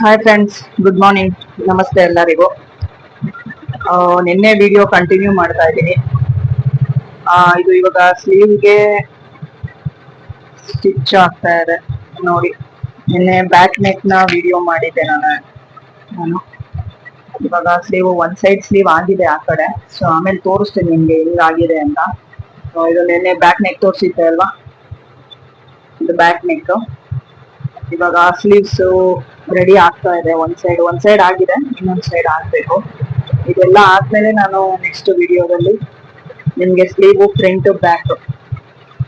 Hi friends good morning ನಮಸ್ತೆ ಎಲ್ಲರಿಗೂ. ನಿನ್ನೆ ವಿಡಿಯೋ ಕಂಟಿನ್ಯೂ ಮಾಡ್ತಾ ಇದ್ದೀನಿ. ಇದು ಇವಾಗ ಸ್ಲೀವ್ಗೆ ಸ್ಟಿಚ್ ಆಗ್ತಾ ಇದೆ. ನೋಡಿ, ನಿನ್ನೆ ಬ್ಯಾಕ್ ನೆಕ್ನ ವಿಡಿಯೋ ಮಾಡಿದ್ದೆ ನಾನು. ನಾನು. ಇವಾಗ ಸ್ಲೀವ್ ಒನ್ ಸೈಡ್ ಸ್ಲೀವ್ ಆಗಿದೆ ಆ ಕಡೆ. ಸೊ ಆಮೇಲೆ ತೋರಿಸ್ತೀನಿ ನಿಮ್ಗೆ ಹೆಂಗಾಗಿದೆ ಅಂತ. ಇದು ನಿನ್ನೆ ಬ್ಯಾಕ್ ನೆಕ್ ತೋರಿಸಿದ್ದೆ ಅಲ್ವಾ? ಇದು ಬ್ಯಾಕ್ ನೆಕ್ ಇವಾಗ ಸ್ಲೀವ್ಸ್ ರೆಡಿ ಆಗ್ತಾ ಇದೆ. ಒಂದ್ ಸೈಡ್ ಒಂದ್ ಸೈಡ್ ಆಗಿದೆ, ಇನ್ನೊಂದ್ ಸೈಡ್ ಆಗ್ಬೇಕು. ಇದೆಲ್ಲ ಆದ್ಮೇಲೆ ನಾನು ನೆಕ್ಸ್ಟ್ ವಿಡಿಯೋದಲ್ಲಿ ನಿಮ್ಗೆ sleeve front back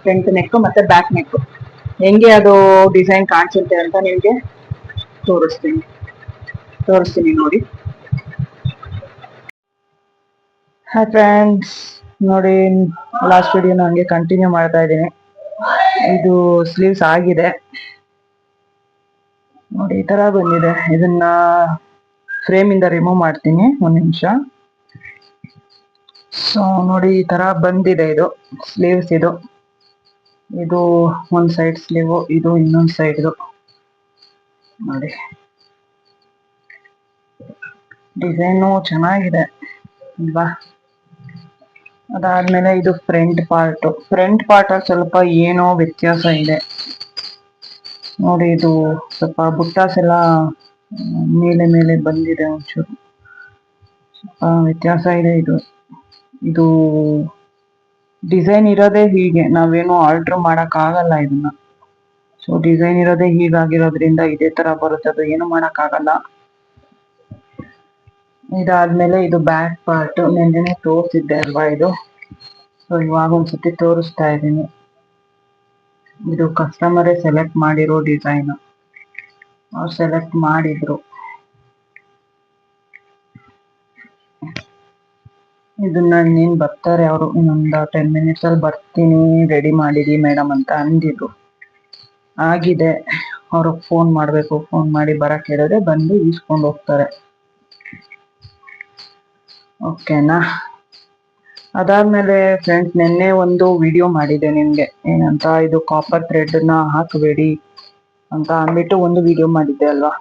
front neck ಮತ್ತೆ ಬ್ಯಾಕ್ ನೆಕ್ ಹೆಂಗೆ ಅದು ಡಿಸೈನ್ ಕಾಣಿಸುತ್ತೆ ಅಂತ ನಿಮ್ಗೆ ತೋರಿಸ್ತೀನಿ. ತೋರಿಸ್ತೀನಿ ನೋಡಿ. ಹಾಯ್ ಫ್ರೆಂಡ್ಸ್ ನೋಡಿ ಲಾಸ್ಟ್ ವಿಡಿಯೋನ ಹಂಗೆ ಕಂಟಿನ್ಯೂ ಮಾಡ್ತಾ ಇದ್ದೀನಿ. ಇದು ಸ್ಲೀವ್ಸ್ ಆಗಿದೆ. ನೋಡಿ, ಈ ತರ ಬಂದಿದೆ. ಇದನ್ನ ಫ್ರೇಮ್ ಇಂದ ರಿಮೂವ್ ಮಾಡ್ತೀನಿ, ಒಂದ್ ನಿಮಿಷ. ಸೊ ನೋಡಿ, ಈ ತರ ಬಂದಿದೆ ಇದು ಸ್ಲೀವ್ಸ್ ಇದು. ಇದು ಒಂದ್ ಸೈಡ್ ಸ್ಲೀವ್ ಇದು ಇನ್ನೊಂದ್ ಸೈಡ್ ನೋಡಿ. ಡಿಸೈನು ಚೆನ್ನಾಗಿದೆ, ಅಲ್ವಾ? ಅದಾದ್ಮೇಲೆ ಇದು ಫ್ರಂಟ್ ಪಾರ್ಟ್ ಫ್ರಂಟ್ ಪಾರ್ಟ್ ಅಲ್ಲಿ ಸ್ವಲ್ಪ ಏನೋ ವ್ಯತ್ಯಾಸ ಇದೆ. ನೋಡಿ ಇದು ಸ್ವಲ್ಪ ಬುಟ್ಟಾಸ್ ಎಲ್ಲ ಮೇಲೆ ಮೇಲೆ ಬಂದಿದೆ ಒಂಚೂರು. ಸ್ವಲ್ಪ ವ್ಯತ್ಯಾಸ ಇದೆ ಇದು. ಇದು ಡಿಸೈನ್ ಇರೋದೇ ಹೀಗೆ. ನಾವೇನು ಆಲ್ಟ್ರ್ ಮಾಡಕ್ ಆಗಲ್ಲ ಇದನ್ನ. ಸೊ, ಡಿಸೈನ್ ಇರೋದೇ ಹೀಗಾಗಿರೋದ್ರಿಂದ ಇದೇ ತರ ಬರುತ್ತೆ. ಅದು ಏನು ಮಾಡಕ್ ಆಗಲ್ಲ. ಇದಾದ್ಮೇಲೆ ಇದು ಬ್ಯಾಕ್ ಪಾರ್ಟ್. ನೆನ್ನೆ ತೋರಿಸಿದ್ದೆ ಅಲ್ವಾ ಇದು? ಸೊ, ಇವಾಗ ಒಂದ್ಸತಿ ತೋರಿಸ್ತಾ ಇದ್ದೀನಿ. ಇದು ಕಸ್ಟಮರೇ ಸೆಲೆಕ್ಟ್ ಮಾಡಿರೋ ಡಿಸೈನ್ ಅವ್ರು ಸೆಲೆಕ್ಟ್ ಮಾಡಿದ್ರು. ಇದನ್ನ ನೀನ್ ಬರ್ತಾರೆ ಅವರು? ಇನ್ನೊಂದು ಟೆನ್ ಮಿನಿಟ್ಸ್ ಅಲ್ಲಿ ಬರ್ತೀನಿ ರೆಡಿ ಮಾಡಿದಿ ಮೇಡಮ್ ಅಂತ ಅಂದಿದ್ರು. ಆಗಿದೆ. ಅವ್ರಿಗೆ ಫೋನ್ ಮಾಡ್ಬೇಕು ಫೋನ್ ಮಾಡಿ ಬರಕ್ ಹೇಳಿದ್ರೆ ಬಂದು ಈಸ್ಕೊಂಡು ಹೋಗ್ತಾರೆ. ಓಕೆನಾ ಅದಾದ್ಮೇಲೆ ಫ್ರೆಂಡ್ಸ್ ನಿನ್ನೆ ಒಂದು ವಿಡಿಯೋ ಮಾಡಿದೆ ನಿಮ್ಗೆ. ಏನಂತ? ಇದು ಕಾಪರ್ ಥ್ರೆಡ್ನ ಹಾಕಬೇಡಿ ಅಂತ ಅಂದ್ಬಿಟ್ಟು ಒಂದು ವಿಡಿಯೋ ಮಾಡಿದ್ದೆ ಅಲ್ವಾ?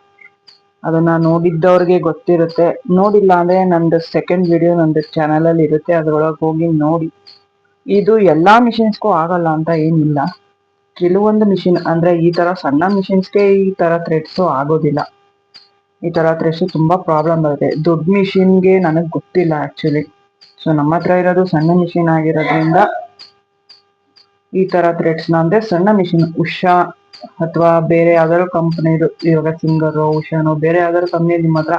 ಅದನ್ನ ನೋಡಿದ್ದವ್ರಿಗೆ ಗೊತ್ತಿರುತ್ತೆ. ನೋಡಿಲ್ಲ ಅಂದ್ರೆ ನಂದು ಸೆಕೆಂಡ್ ವಿಡಿಯೋ ನಂದು ಚಾನಲ್ ಅಲ್ಲಿ ಇರುತ್ತೆ. ಅದ್ರೊಳಗೆ ಹೋಗಿ ನೋಡಿ. ಇದು ಎಲ್ಲಾ ಮಿಷಿನ್ಸ್ಗೂ ಆಗಲ್ಲ ಅಂತ ಏನಿಲ್ಲ. ಕೆಲವೊಂದು ಮಿಷಿನ್ ಅಂದ್ರೆ ಈ ತರ ಸಣ್ಣ ಮಿಷಿನ್ಸ್ಗೆ ಈ ತರ ಥ್ರೆಡ್ಸ್ ಆಗೋದಿಲ್ಲ. ಈ ತರ ಥ್ರೆಡ್ಸ್ ತುಂಬಾ ಪ್ರಾಬ್ಲಮ್ ಬರುತ್ತೆ ದೊಡ್ಡ ಮಿಷಿನ್ಗೆ ನನಗ್ ಗೊತ್ತಿಲ್ಲ ಆಕ್ಚುಲಿ ಸೊ ನಮ್ಮ ಹತ್ರ ಇರೋದು ಸಣ್ಣ ಮಿಷಿನ್ ಆಗಿರೋದ್ರಿಂದ ಈ ತರ ಥ್ರೆಡ್ಸ್ನ ಅಂದ್ರೆ ಸಣ್ಣ ಮಿಷಿನ್ ಉಷಾ ಅಥವಾ ಬೇರೆ ಯಾವ್ದಾದ್ರು ಕಂಪ್ನಿದು ಇವಾಗ ಸಿಂಗರ್ ಉಷಾನೋ ಬೇರೆ ಯಾವ್ದಾದ್ರು ಕಂಪ್ನಿ ನಿಮ್ಮ ಹತ್ರ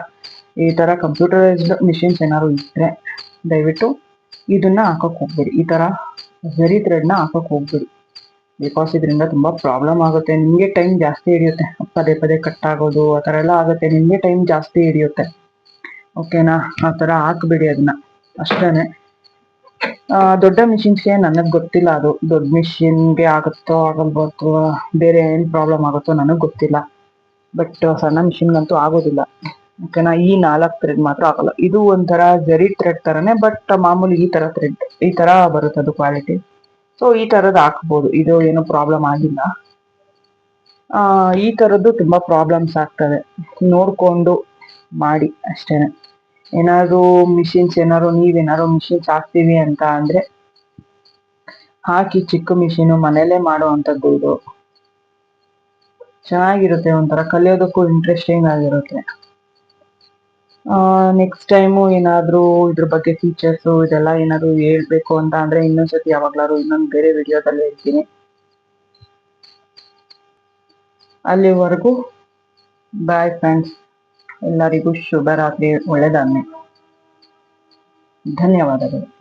ಈ ತರ ಕಂಪ್ಯೂಟರೈಸ್ಡ್ ಮಿಷಿನ್ಸ್ ಏನಾದ್ರು ಇದ್ರೆ ದಯವಿಟ್ಟು ಇದನ್ನ ಹಾಕಕ್ ಹೋಗ್ಬೇಡಿ. ಈ ತರ ವೆರಿ ಥ್ರೆಡ್ನ ಹಾಕಕ್ ಹೋಗ್ಬೇಡಿ. ಬಿಕಾಸ್ ಇದರಿಂದ ತುಂಬಾ ಪ್ರಾಬ್ಲಮ್ ಆಗುತ್ತೆ. ನಿಮಗೆ ಟೈಮ್ ಜಾಸ್ತಿ ಹಿಡಿಯುತ್ತೆ. ಪದೇ ಪದೇ ಕಟ್ ಆಗೋದು, ಆ ಥರ ಎಲ್ಲ ಆಗುತ್ತೆ. ನಿಮಗೆ ಟೈಮ್ ಜಾಸ್ತಿ ಹಿಡಿಯುತ್ತೆ. ಓಕೆನಾ ಆ ತರ ಹಾಕ್ಬೇಡಿ ಅದನ್ನ. ಅಷ್ಟೇನೆ. ದೊಡ್ಡ ಮಿಷಿನ್ಸ್ಗೆ ನನಗ್ ಗೊತ್ತಿಲ್ಲ ಅದು. ದೊಡ್ಡ ಮಿಷಿನ್ಗೆ ಆಗುತ್ತೋ, ಆಗಲ್ವೋ, ಅಥವಾ ಬೇರೆ ಏನ್ ಪ್ರಾಬ್ಲಮ್ ಆಗುತ್ತೋ ನನಗ್ ಗೊತ್ತಿಲ್ಲ. ಬಟ್ ಸಣ್ಣ ಮಿಷಿನ್ಗಂತೂ ಆಗೋದಿಲ್ಲ. ಓಕೆನಾ ಈ ನಾಲ್ಕು ಥ್ರೆಡ್ ಮಾತ್ರ ಆಗಲ್ಲ. ಇದು ಒಂಥರ ಜರಿ ಥ್ರೆಡ್ ತರನೇ ಬಟ್ ಮಾಮೂಲಿ ಈ ತರ ಥ್ರೆಡ್ ಈ ತರ ಬರುತ್ತೆ ಅದು ಕ್ವಾಲಿಟಿ ಸೊ ಈ ತರದ್ ಹಾಕ್ಬೋದು. ಇದು ಏನು ಪ್ರಾಬ್ಲಮ್ ಆಗಿಲ್ಲ. ಈ ತರದ್ದು ತುಂಬಾ ಪ್ರಾಬ್ಲಮ್ಸ್ ಆಗ್ತವೆ. ನೋಡ್ಕೊಂಡು ಮಾಡಿ ಅಷ್ಟೇನೆ. ಏನಾದ್ರು ಮಿಷಿನ್ಸ್ ಏನಾದ್ರು ನೀವೇನಾದ್ರು ಮಿಷಿನ್ಸ್ ಹಾಕ್ತೀವಿ ಅಂತ ಅಂದ್ರೆ, ಹಾಕಿ ಚಿಕ್ಕ ಮಿಷಿನ್ ಮನೇಲೆ ಮಾಡುವಂತದ್ದು ಇದು. ಚೆನ್ನಾಗಿರುತ್ತೆ ಒಂಥರ, ಕಲಿಯೋದಕ್ಕೂ ಇಂಟ್ರೆಸ್ಟಿಂಗ್ ಆಗಿರುತ್ತೆ. ನೆಕ್ಸ್ಟ್ ಟೈಮು ಏನಾದರೂ ಇದ್ರ ಬಗ್ಗೆ ಫೀಚರ್ಸ್ ಇದೆಲ್ಲ ಏನಾದ್ರು ಹೇಳ್ಬೇಕು ಅಂತ ಅಂದ್ರೆ ಇನ್ನೊಂದ್ಸತಿ ಯಾವಾಗ್ಲಾದ್ರು ಇನ್ನೊಂದು ಬೇರೆ ವಿಡಿಯೋದಲ್ಲಿ ಹೇಳ್ತೀನಿ. ಅಲ್ಲಿವರೆಗೂ ಬಾಯ್ ಫ್ರೆಂಡ್ಸ್ ಎಲ್ಲರಿಗೂ ಶುಭರಾತ್ರಿ ಒಳ್ಳೆದಾಗ್ಲಿ. ಧನ್ಯವಾದಗಳು.